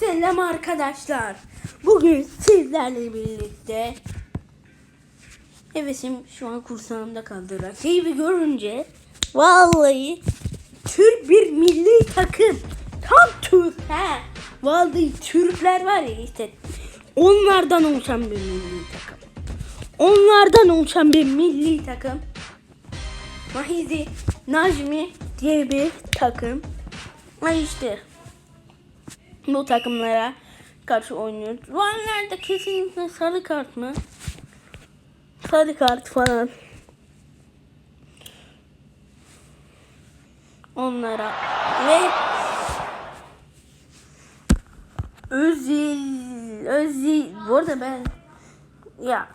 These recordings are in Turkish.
Selam arkadaşlar. Bugün sizlerle birlikte Hevesim şu an kursağımda kaldı. Rakibi görünce vallahi Türk bir milli takım. Tam Türk he. Vallahi Türkler var ya işte onlardan oluşan bir milli takım. Onlardan oluşan bir milli takım. Mahizi Najmi diye bir takım. Ha işte bu takımlara karşı oynuyoruz. Varlarda kesinlikle sarı kart mı? Sarı kart falan. Onlara ve Özil Özil bu arada ben ya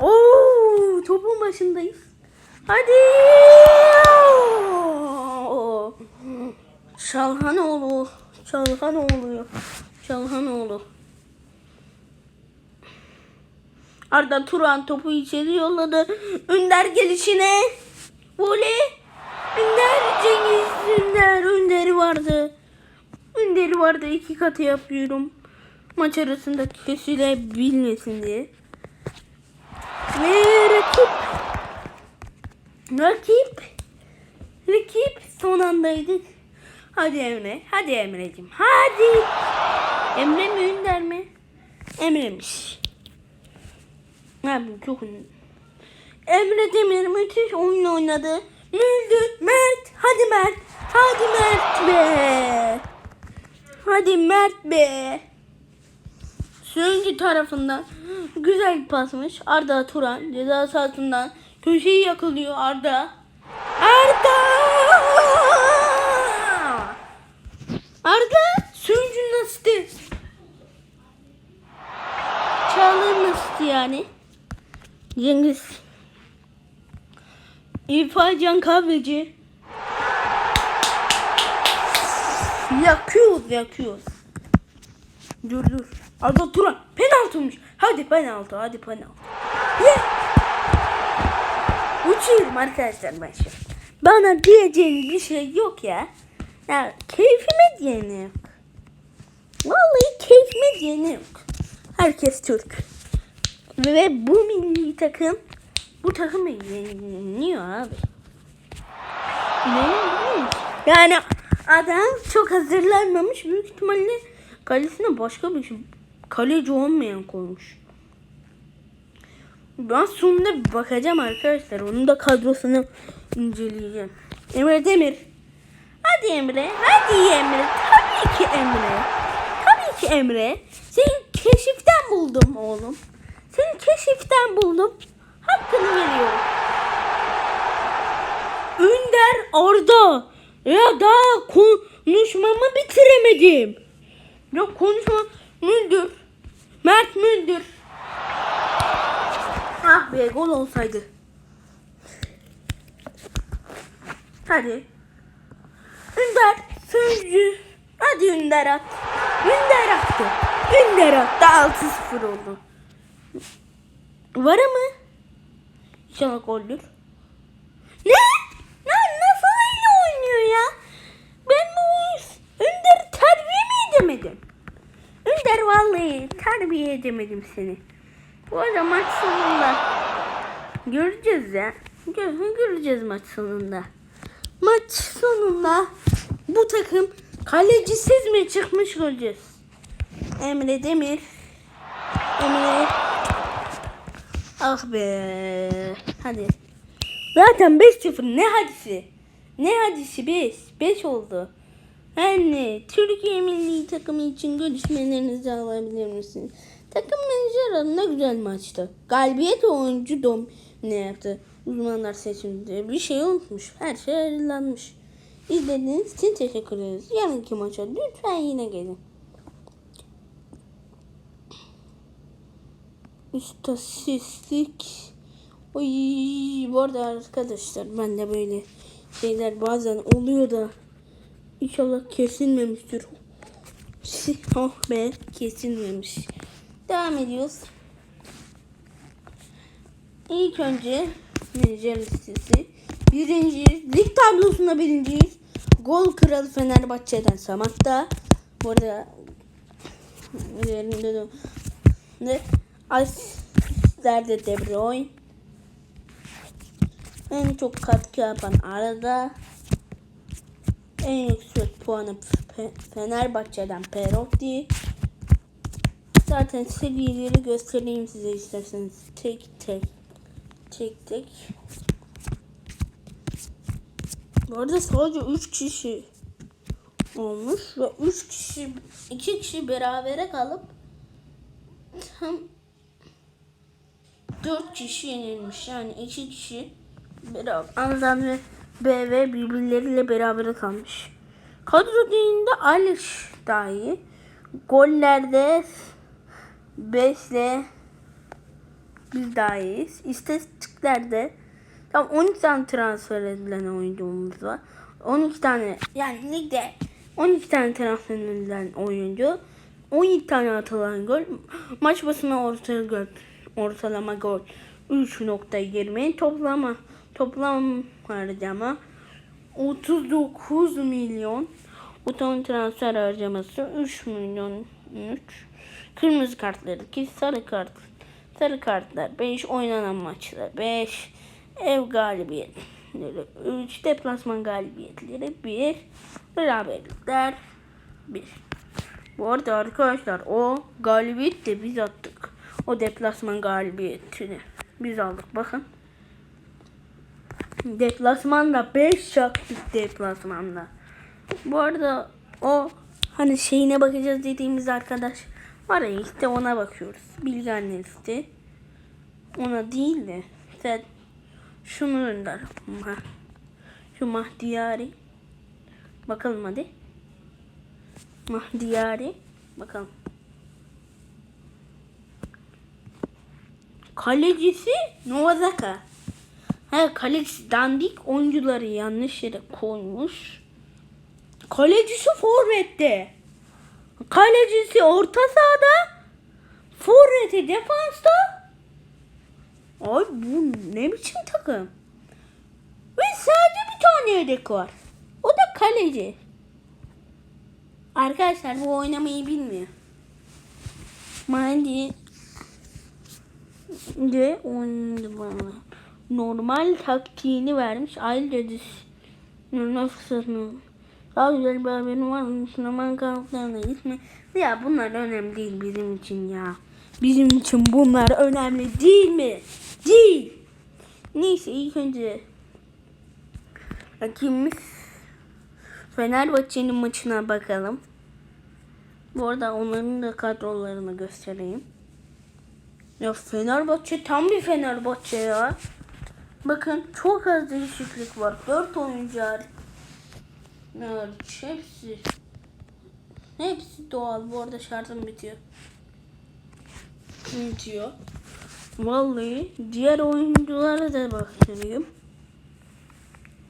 Oo topun başındayız. Hadi. Oo. Çalhanoğlu. Çalhanoğlu. Arda Turan topu içeri yolladı. Önder gelişine. Voley. Önder Cengiz Önder. Önder'i vardı. Önder'i vardı. iki katı yapıyorum. Maç arasında kesilebilmesin diye. Ve rakip. Rakip. Rakip son andaydık. Hadi Emre. Hadi Emre'cim. Hadi. Emre mi Ünder mi? Emre'miş. Abi çok ünlü. Emre Demir müthiş oyun oynadı. Müldür. Mert. Hadi Mert. Hadi Mert be. Hadi Mert be. Sürüncü tarafından güzel pasmış. Arda Turan ceza sahasından köşeyi yakalıyor Arda. Arda! Arda sürüncü nasıl? Çağlar nasıl yani? Cengiz. İrfan Can Kahveci. Yakıyoruz yakıyoruz. Dur dur. Arda Turan penaltıymış. Hadi penaltı hadi penaltı. Yeah. Uçuyorum arkadaşlar ben. Bana diyeceğiniz bir şey yok ya. Ya keyfime diyeni yok. Vallahi keyfime diyeni yok. Herkes Türk. Ve bu milli takım bu takımı yeniyor abi. Yani adam çok hazırlanmamış. Büyük ihtimalle kalesine başka bir şey, kaleci olmayan koymuş. Ben sonunda bakacağım arkadaşlar. Onun da kadrosunu inceleyeceğim. Emre Demir. Hadi Emre. Hadi Emre. Tabii ki Emre. Tabii ki Emre. Seni keşiften buldum oğlum. Seni keşiften buldum. Hakkını veriyorum. Önder Arda. Ya daha konuşmamı bitiremedim. Ya konuşma. Müldür. Mert Müldür. Ah be gol olsaydı. Hadi. Ünder sözcü. Hadi Ünder at. Ünder attı. Ünder attı. 6-0 oldu. Var mı? İnşallah goldür. Ne? Ne? Nasıl öyle oynuyor ya? Ben bu Ünder'i terbiye mi edemedim? Ünder vallahi terbiye edemedim seni. Bu arada maç sonunda göreceğiz ya. Gö- göreceğiz maç sonunda. Maç sonunda bu takım kalecisiz mi çıkmış göreceğiz. Emre Demir. Emre. Ah be. Hadi. Zaten 5-0 ne hadisi? Ne hadisi 5? 5 oldu. Anne, Türkiye milli takımı için görüşmelerinizi alabilir misiniz? Takım menajer ne güzel maçtı. Galibiyet oyuncu dom ne yaptı? Uzmanlar seçiminde bir şey unutmuş. Her şey ayrılanmış. İzlediğiniz için teşekkür ederiz. Yarınki maça lütfen yine gelin. İstatistik. Oy, bu arada arkadaşlar ben de böyle şeyler bazen oluyor da İnşallah kesilmemiştir. Oh be kesilmemiş. Devam ediyoruz. İlk önce menajer listesi. Birinciyiz. Lig tablosunda birinciyiz. Gol kralı Fenerbahçe'den Samat'ta. Bu arada Üzerinde de? Asistlerde De Bruyne. En çok katkı yapan arada. En yüksek puanı Fe- Fenerbahçe'den Perotti. Zaten serileri göstereyim size isterseniz. Tek tek. Tek tek. Bu arada sadece 3 kişi olmuş ve 3 kişi 2 kişi berabere kalıp tam 4 kişi yenilmiş. Yani 2 kişi beraber Anzan ve BV birbirleriyle beraber kalmış. Kadro değerinde Aliş dahi. Gollerde 5 ile biz daha iyiyiz. İstatistiklerde tam 12 tane transfer edilen oyuncumuz var. 12 tane yani ligde 12 tane transfer edilen oyuncu. 17 tane atılan gol. Maç başına orta gol, ortalama gol 3.20 toplama toplam harcama 39 milyon. Utan transfer harcaması 3 milyon 3. Kırmızı kartları 2, sarı kart. Sarı kartlar 5, oynanan maçlar 5, ev galibiyetleri 3, deplasman galibiyetleri 1, beraberlikler 1. Bu arada arkadaşlar o galibiyet de biz attık. O deplasman galibiyetini biz aldık bakın. Deplasmanda 5 çaktık deplasmanda. Bu arada o hani şeyine bakacağız dediğimiz arkadaş var ya işte ona bakıyoruz. Bilgi annesi. Ona değil de sen şunu gönder. Şu Mahdiyari. Bakalım hadi. Mahdiyari. Bakalım. Kalecisi Novazaka. He kalecisi dandik oyuncuları yanlış yere koymuş. Kalecisi forvette. Kalecisi orta sahada. Forveti defansta. Ay bu ne biçim takım? Ve sadece bir tane yedek var. O da kaleci. Arkadaşlar bu oynamayı bilmiyor. Mandi de oynadı bana. Normal taktiğini vermiş. Ayrıca fırsatını. Daha güzel bir haberim var? Sinema kanallarına gitme. Ya bunlar önemli değil bizim için ya. Bizim için bunlar önemli değil mi? Değil. Neyse ilk önce rakibimiz Fenerbahçe'nin maçına bakalım. Bu arada onların da kadrolarını göstereyim. Ya Fenerbahçe tam bir Fenerbahçe ya. Bakın çok az değişiklik var. 4 oyuncu hariç. Hepsi. Hepsi doğal. Bu arada şartım bitiyor. Bitiyor. Vallahi diğer oyunculara da bakayım.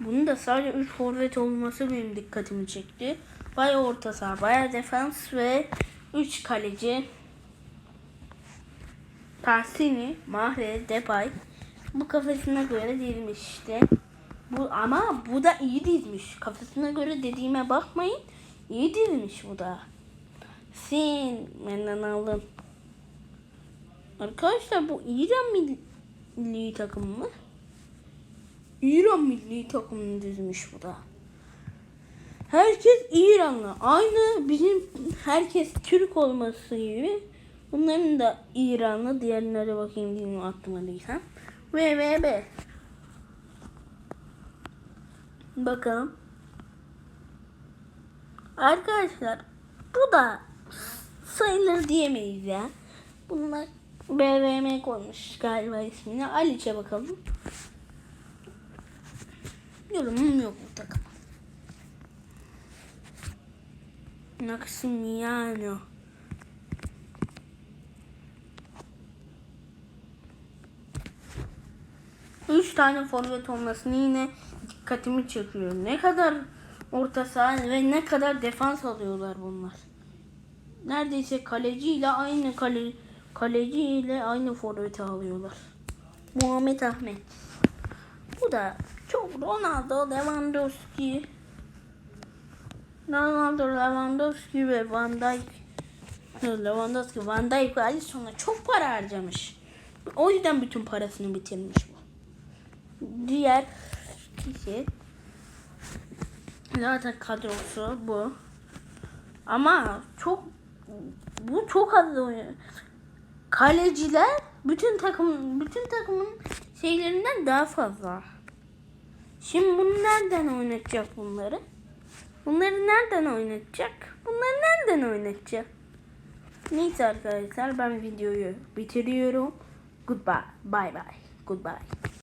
Bunun da sadece 3 forvet olması benim dikkatimi çekti. Baya orta saha, baya defans ve 3 kaleci. Tarsini, Mahre, Depay. Bu kafasına göre dizmiş işte. Bu ama bu da iyi dizmiş. Kafasına göre dediğime bakmayın. İyi dizmiş bu da. Sin benden aldın. Arkadaşlar bu İran milli takım mı? İran milli takımını dizmiş bu da. Herkes İranlı. Aynı bizim herkes Türk olması gibi. Bunların da İranlı. Diğerlere bakayım değil mi aklıma değilsem. VVB. Bakalım. Arkadaşlar bu da sayılır diyemeyiz ya. Bunlar BVM koymuş galiba ismini. Aliç'e bakalım. Yorumum yok bu takıma. Maximiano. Üç tane forvet olmasını yine dikkatimi çekiyor. Ne kadar orta saha ve ne kadar defans alıyorlar bunlar. Neredeyse kaleci ile aynı kale, kaleci ile aynı forveti alıyorlar. Muhammed Ahmet. Bu da çok Ronaldo, Lewandowski, Ronaldo, Lewandowski ve Van Dijk Lewandowski, Van Dijk ve Alisson'a çok para harcamış. O yüzden bütün parasını bitirmiş bu. Diğer kişi zaten kadrosu bu. Ama çok bu çok az oynuyor. Kaleciler bütün takım bütün takımın şeylerinden daha fazla. Şimdi bunu nereden oynatacak bunları? Bunları nereden oynatacak? Bunları nereden oynatacak? Neyse arkadaşlar ben videoyu bitiriyorum. Goodbye. Bye bye. Goodbye.